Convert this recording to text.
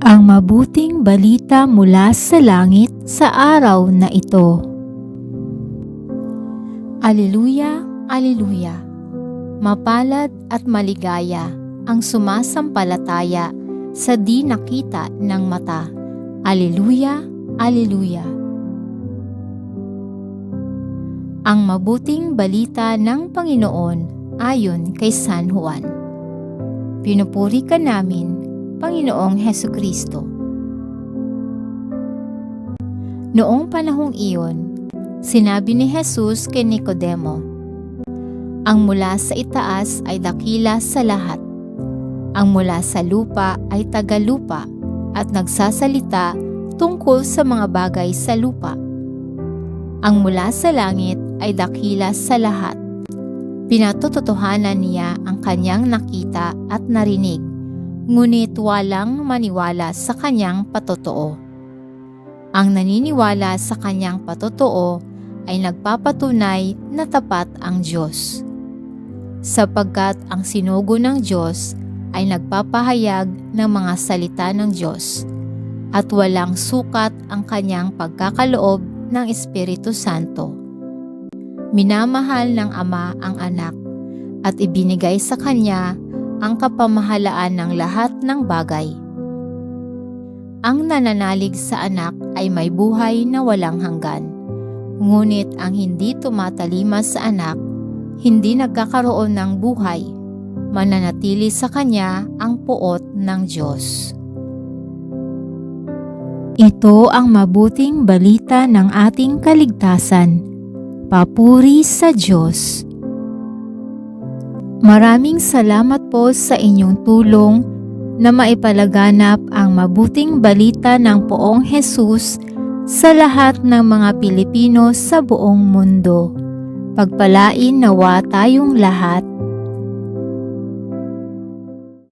ang mabuting balita mula sa langit sa araw na ito. Aleluya, Aleluya! Mapalad at maligaya ang sumasampalataya sa di nakita ng mata. Aleluya, Aleluya! Ang mabuting balita ng Panginoon ayon kay San Juan. Pinupuri ka namin, Panginoong Heso Kristo. Noong panahong iyon, sinabi ni Jesus kay Nicodemo, Ang mula sa itaas ay dakila sa lahat. Ang mula sa lupa ay tagalupa at nagsasalita tungkol sa mga bagay sa lupa. Ang mula sa langit ay dakila sa lahat. Pinatototohanan niya ang kanyang nakita at narinig, ngunit walang maniwala sa kanyang patotoo. Ang naniniwala sa kanyang patotoo ay nagpapatunay na tapat ang Diyos. Sapagkat ang sinugo ng Diyos ay nagpapahayag ng mga salita ng Diyos at walang sukat ang kanyang pagkakaloob ng Espiritu Santo. Minamahal ng Ama ang anak at ibinigay sa kanya ang kapamahalaan ng lahat ng bagay. Ang nananalig sa anak ay may buhay na walang hanggan. Ngunit ang hindi tumatalima sa anak, hindi nagkakaroon ng buhay. Mananatili sa kanya ang puot ng Diyos. Ito ang mabuting balita ng ating kaligtasan. Papuri sa Diyos. Maraming salamat po sa inyong tulong na maipalaganap ang mabuting balita ng poong Jesus sa lahat ng mga Pilipino sa buong mundo. Pagpalain nawa tayong lahat.